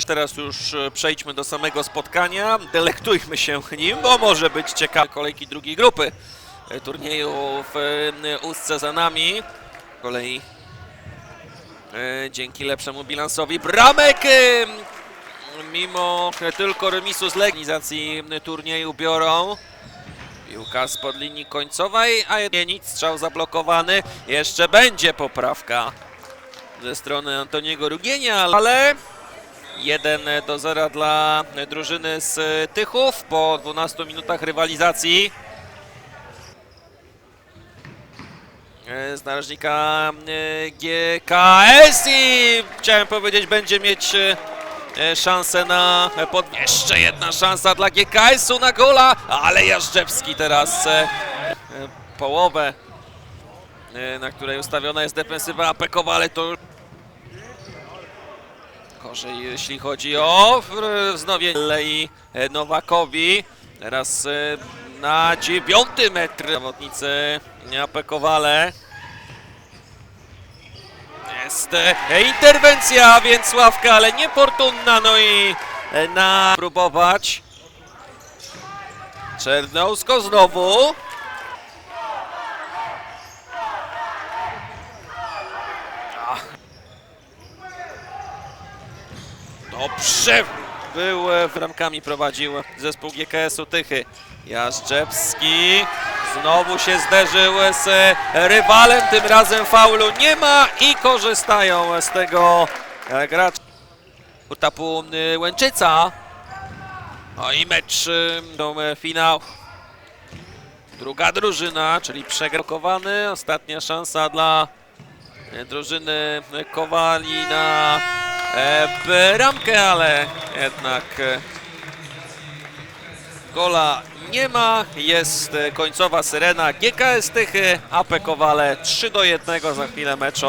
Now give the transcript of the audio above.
Teraz już e, przejdźmy do samego spotkania. Delektujmy się nim, bo może być ciekawe kolejki drugiej grupy e, turnieju w e, Ustce za nami. Kolei dzięki lepszemu bilansowi bramek mimo tylko remisu z legnizacji turnieju biorą. Piłka spod linii końcowej, a nie nic, strzał zablokowany. Jeszcze będzie poprawka ze strony Antoniego Rugienia, ale 1 do 0 dla drużyny z Tychów po 12 minutach rywalizacji. Z narożnika e, GKS i chciałem powiedzieć, będzie mieć e, szansę na pod... Jeszcze jedna szansa dla GKS-u na gola, ale Jażdżewski teraz e, połowę, na której ustawiona jest defensywa Apekowa, ale to Gorzej, jeśli chodzi o w- wznowienie Lei e, Nowakowi. Teraz e, na dziewiąty metr zawodnicy Apekowale. Jest e, interwencja Więcławka, ale niefortunna, no i e, na próbować. Czernousko znowu. Dobrze! Był e, w ramkami prowadził zespół GKS-u Tychy. Jażdżewski znowu się zderzył z e, rywalem, tym razem faulu nie ma i korzystają z tego e, gracz Utapu Łęczyca. No i mecz, no, finał. Druga drużyna, czyli przegrokowany. Ostatnia szansa dla drużyny Kowali na e, bramkę, ale jednak e, gola nie ma. Jest e, końcowa syrena GKS Tychy, AP Kowale 3 do 1 za chwilę meczu.